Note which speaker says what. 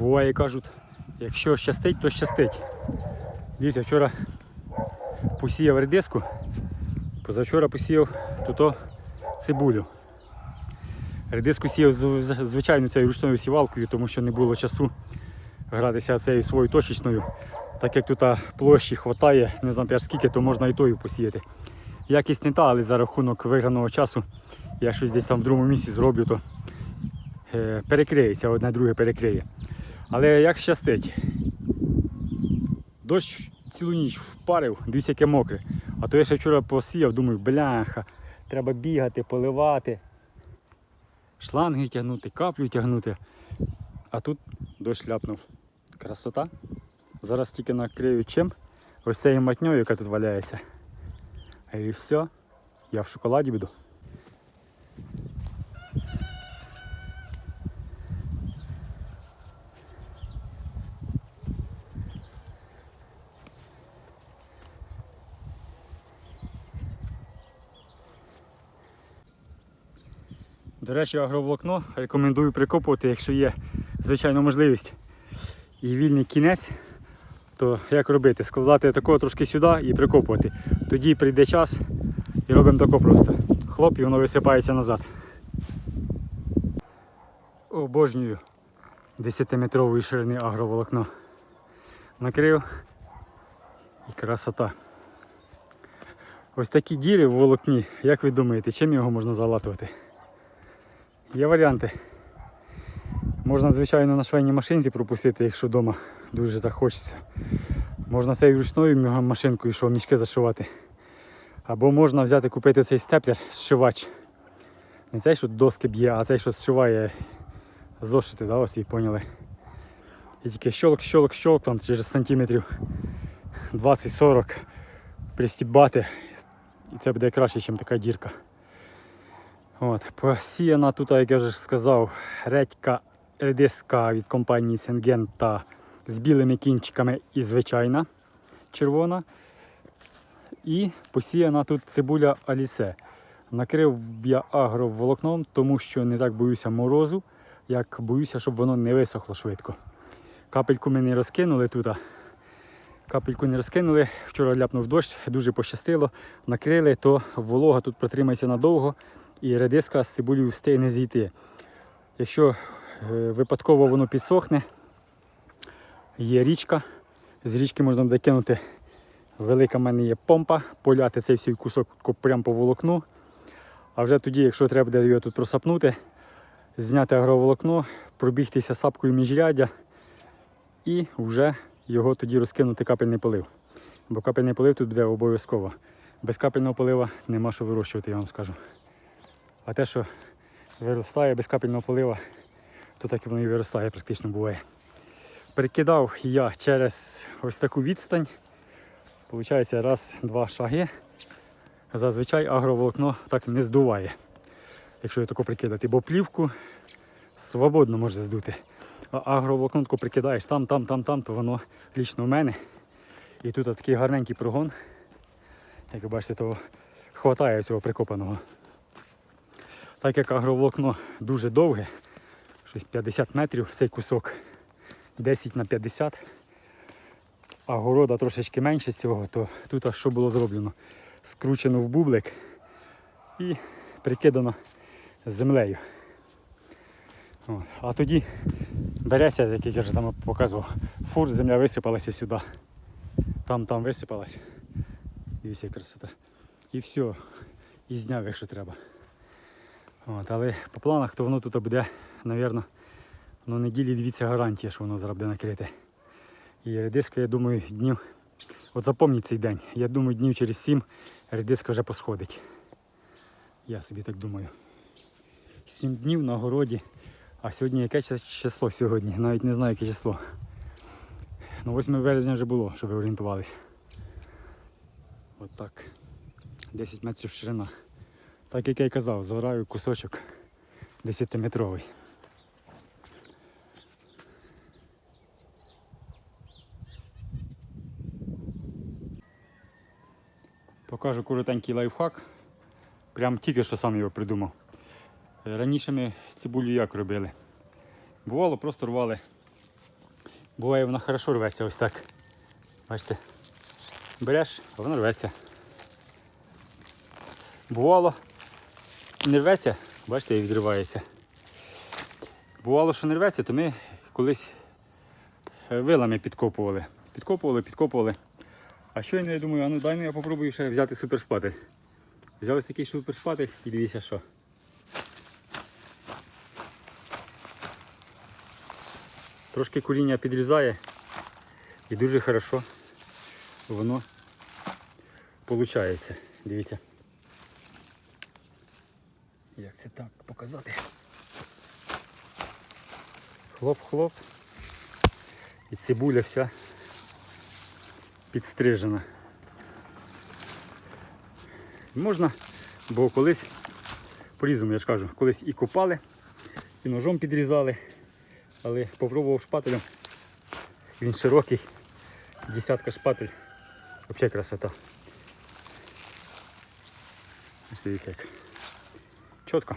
Speaker 1: Буває кажуть, якщо щастить, то щастить. Дивіться, вчора посіяв редиску, позавчора посіяв тут цибулю. Редиску сіяв звичайно цією ручною сівалкою, тому що не було часу гратися цією своєю точечною. Так як тут площі вистачає, не знаю теж скільки, то можна і тою посіяти. Якість не та, але за рахунок виграного часу, я щось десь там в другому місці зроблю, то е, перекриється, одне друге перекриє. Але як щастить, дощ цілу ніч впарив, дивіться, яке мокре. А то я ще вчора посіяв, думаю, бляха, треба бігати, поливати, шланги тягнути, каплю тягнути. А тут дощ ляпнув. Красота. Зараз тільки накрию чим. Ось цією матньою, яка тут валяється. І все. Я в шоколаді буду. До речі, агроволокно рекомендую прикопувати, якщо є звичайно можливість і вільний кінець, то як робити? Складати такого трошки сюди і прикопувати. Тоді прийде час і робимо тако просто. Хлоп, і воно висипається назад. Обожнюю 10-метрової ширини агроволокно. Накрив і красота. Ось такі діри в волокні, як ви думаєте, чим його можна залатувати? Є варіанти. Можна, звичайно, на швейній машинці пропустити, якщо вдома дуже так хочеться. Можна цією ручною машинкою, що мішки зашивати. Або можна взяти купити цей степлер, зшивач. Не цей, що доски б'є, а цей, що зшиває зошити, да, ось і поняли. І тільки щолк, там через сантиметрів 20-40 пристібати. І це буде краще, ніж така дірка. От, посіяна тут, як я вже сказав, редька редиска від компанії Сенген з білими кінчиками і звичайна червона. І посіяна тут цибуля аліце. Накрив я агроволокном, тому що не так боюся морозу, як боюся, щоб воно не висохло швидко. Капельку ми не розкинули тут. Капельку не розкинули. Вчора ляпнув дощ, дуже пощастило. Накрили, то волога тут протримається надовго і редиска з цибулею встигне зійти. Якщо е, випадково воно підсохне, є річка. З річки можна буде кинути. Велика в мене є помпа, поляти цей всій кусок прямо по волокну. А вже тоді, якщо треба буде його тут просапнути, зняти агроволокно, пробігтися сапкою міжряддя і вже його тоді розкинути капельний полив. Бо капельний полив тут буде обов'язково. Без капельного полива нема що вирощувати, я вам скажу. А те, що виростає без капельного полива, то так і воно і виростає, практично буває. Перекидав я через ось таку відстань. Получається раз-два шаги. Зазвичай агроволокно так не здуває, якщо я тако прикидати, бо плівку свободно може здути. А агроволокно тако прикидаєш там, там, там, там, то воно лічно в мене. І тут такий гарненький прогон. Як ви бачите, то хватає цього прикопаного. Так як агроволокно дуже довге, щось 50 метрів цей кусок, 10 на 50, а города трошечки менше цього, то тут аж що було зроблено? Скручено в бублик і прикидано землею. А тоді береться, як я вже там показував, фур, земля висипалася сюди. Там там висипалася. Дивіться, красота. І все. І зняв, якщо треба. От, але по планах то воно тут буде, мабуть, ну, неділі дивіться гарантія, що воно зараз буде накрите. І редиска, я думаю, днів. От запомніть цей день. Я думаю, днів через сім редиска вже посходить. Я собі так думаю. Сім днів на городі. А сьогодні яке число сьогодні? Навіть не знаю, яке число. Ну, 8 березня вже було, щоб ви орієнтувалися. От так. 10 метрів ширина. Так як я й казав, збираю кусочок 10-метровий. Покажу коротенький лайфхак. Прям тільки що сам його придумав. Е, Раніше ми цибулю як робили? Бувало, просто рвали Буває вона хорошо рветься ось так. Бачите, береш, а вона рветься. Бувало, не рветься, бачите, і відривається. Бувало, що не рветься, то ми колись е, вилами підкопували. Підкопували, підкопували. А щойно я думаю, а ну дай ну я попробую ще взяти супершпатель. Взяв такий супершпатель і дивіться що. Трошки коріння підрізає і дуже хорошо воно виходить. Дивіться. Як це так показати? Хлоп-хлоп. І цибуля вся підстрижена. Можна, бо колись, по-різному я ж кажу, колись і копали, і ножом підрізали, але попробував шпателем. Він широкий, десятка шпатель. Взагалі красота. Ось як. Чітко.